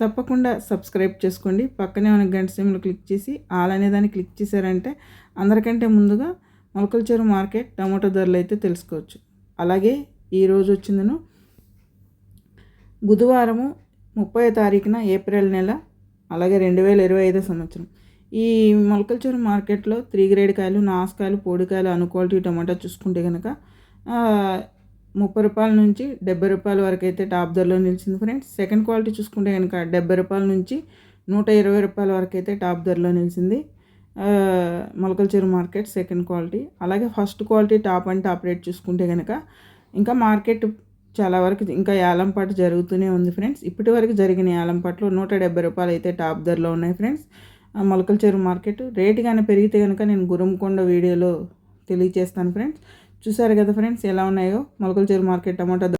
తప్పకుండా సబ్స్క్రైబ్ చేసుకోండి. పక్కనే ఉన్న గంట సిమ్లు క్లిక్ చేసి ఆల్ అనే దాన్ని క్లిక్ చేశారంటే అందరికంటే ముందుగా మొలకల చెరువు మార్కెట్ టమాటో ధరలు అయితే తెలుసుకోవచ్చు. అలాగే ఈరోజు వచ్చిందను బుధవారము ముప్పై తారీఖున ఏప్రిల్ నెల అలాగే రెండు వేల ఇరవై ఐదో సంవత్సరం. ఈ మొలకల చెరువు మార్కెట్లో త్రీ గ్రేడ్ కాయలు నాసుకాయలు పొడికాయలు అను క్వాలిటీ టమాటా చూసుకుంటే కనుక ముప్పై రూపాయల నుంచి డెబ్బై రూపాయల వరకు అయితే టాప్ ధరలో నిలిచింది ఫ్రెండ్స్. సెకండ్ క్వాలిటీ చూసుకుంటే కనుక డెబ్బై రూపాయల నుంచి నూట ఇరవై రూపాయల వరకు అయితే టాప్ ధరలో నిలిచింది. Molakala Cheruvu market second quality. అలాగే first quality top and top rate చూసుకుంటే కనుక ఇంకా మార్కెట్ చాలా వరకు ఇంకా యాలంపాటు జరుగుతూనే ఉంది ఫ్రెండ్స్. ఇప్పటి వరకు జరిగిన యాలంపాట్లో నూట డెబ్బై రూపాయలు అయితే టాప్ ధరలో ఉన్నాయి ఫ్రెండ్స్. మొలకల చెరువు మార్కెట్ రేటు కానీ పెరిగితే కనుక నేను గురంకొండ వీడియోలో తెలియజేస్తాను ఫ్రెండ్స్. చూసారు కదా ఫ్రెండ్స్ ఎలా ఉన్నాయో? మొలకల చెరువు మార్కెట్ టమాటా